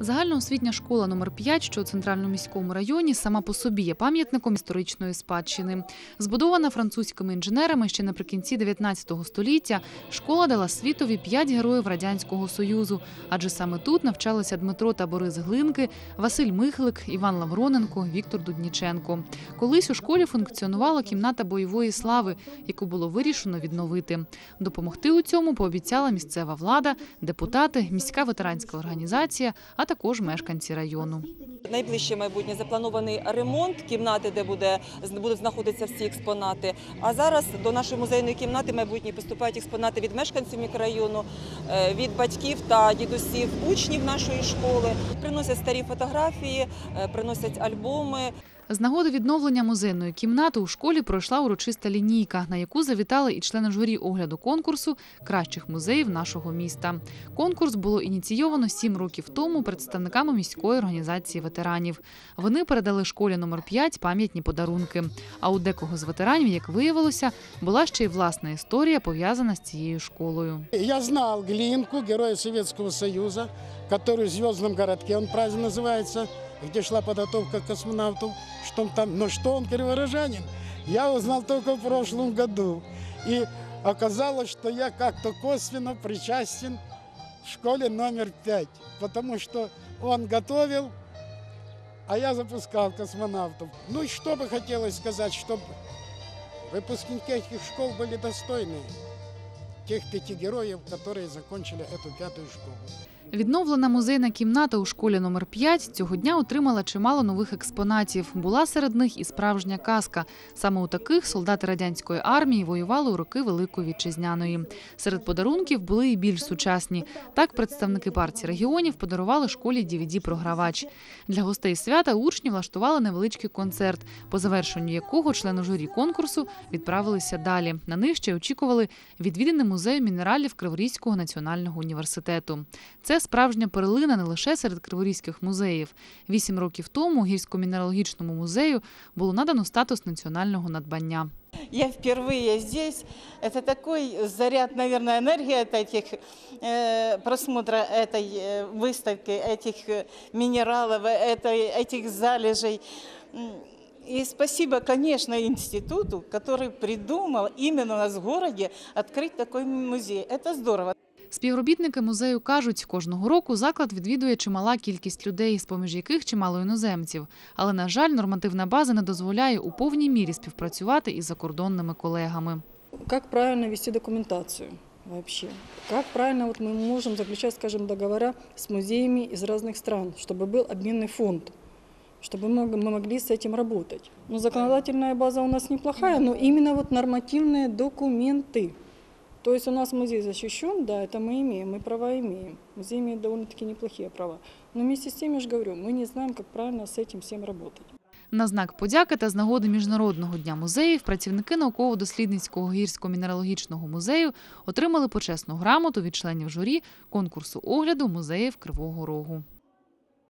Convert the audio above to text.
Загальноосвітня школа номер 5, що у центральному міському районі, сама по собі є пам'ятником історичної спадщини. Збудована французькими інженерами ще наприкінці 19 століття, школа дала світові п'ять героїв радянського союзу, адже саме тут навчалися Дмитро та Борис Глинки, Василь Михлик, Іван Лавроненко, Віктор Дудніченко. Колись у школі функціонувала кімната бойової слави, яку було вирішено відновити. Допомогти у цьому пообіцяла місцева влада, депутати, міська ветеранська організація, а також мешканці району. Найближче майбутнє запланований ремонт кімнати, де буде будуть знаходитися всі експонати. А зараз до нашої музейної кімнати майбутні поступають експонати від мешканців мікрорайону, е, від батьків та дідусів, учнів нашої школи. Приносять старі фотографії, е, приносять альбоми. З нагоди відновлення музейної кімнати у школі пройшла урочиста лінійка, на яку завітали і члени журі огляду конкурсу кращих музеїв нашого міста. Конкурс було ініційовано сім років тому представниками міської організації ветеранів. Вони передали школі номер 5 пам'ятні подарунки. А у декого з ветеранів, як виявилося, була ще й власна історія пов'язана з цією школою. Я знал Глинку, героя Советского Союза, который в Звездном городке, он праздник называется, где шла подготовка космонавтов. Что он там, но что он криворожанин, я узнал только в прошлом году. И оказалось, что я как-то косвенно причастен в школе номер пять, потому что он готовил, а я запускал космонавтов. Ну и что бы хотелось сказать, чтобы выпускники этих школ были достойны тех пяти героев, которые закончили эту пятую школу. Відновлена музейна кімната у школі номер 5 цього дня отримала чимало нових експонатів. Була серед них і справжня казка. Саме у таких солдати радянської армії воювали у роки Великої вітчизняної. Серед подарунків були і більш сучасні. Так, представники партії регіонів подарували школі DVD-програвач. Для гостей свята учні влаштували невеличкий концерт, по завершенню якого члени журі конкурсу відправилися далі. На них ще очікували відвідини музею мінералів Криворізького національного університету. Це справжня перлина не лише серед криворізьких музеїв. Вісім років тому гірсько-мінералогічному музею було надано статус національного надбання. Я впервые здесь. Это такой заряд, наверное, энергии от этих э, просмотра этой э, выставки, этих э, минералов, этой, этих залежей. М, И спасибо, конечно, институту, который придумал именно у нас в городе открыть такой музей. Это здорово. Співробітники музею кажуть, кожного року заклад відвідує чимала кількість людей, з поміж яких чимало іноземців. Але, на жаль, нормативна база не дозволяє у повній мірі співпрацювати із закордонними колегами. Как правильно вести документацию вообще? Как правильно вот мы можем заключать, скажем, договора с музеями из разных стран, чтобы был обменный фонд, чтобы мы мы могли с этим работать? Ну, законодательная база у нас неплохая, но именно вот нормативные документы. То есть у нас музей защищен, да, это мы имеем, мы права имеем. Музей имеет довольно-таки неплохие права. Но вместе с тем, я же говорю, мы не знаем, как правильно с этим всем работать. На знак подяки та з нагоди Міжнародного дня музеїв працівники науково-дослідницького гірсько-мінералогічного музею отримали почесну грамоту від членів журі конкурсу огляду музеїв Кривого Рогу.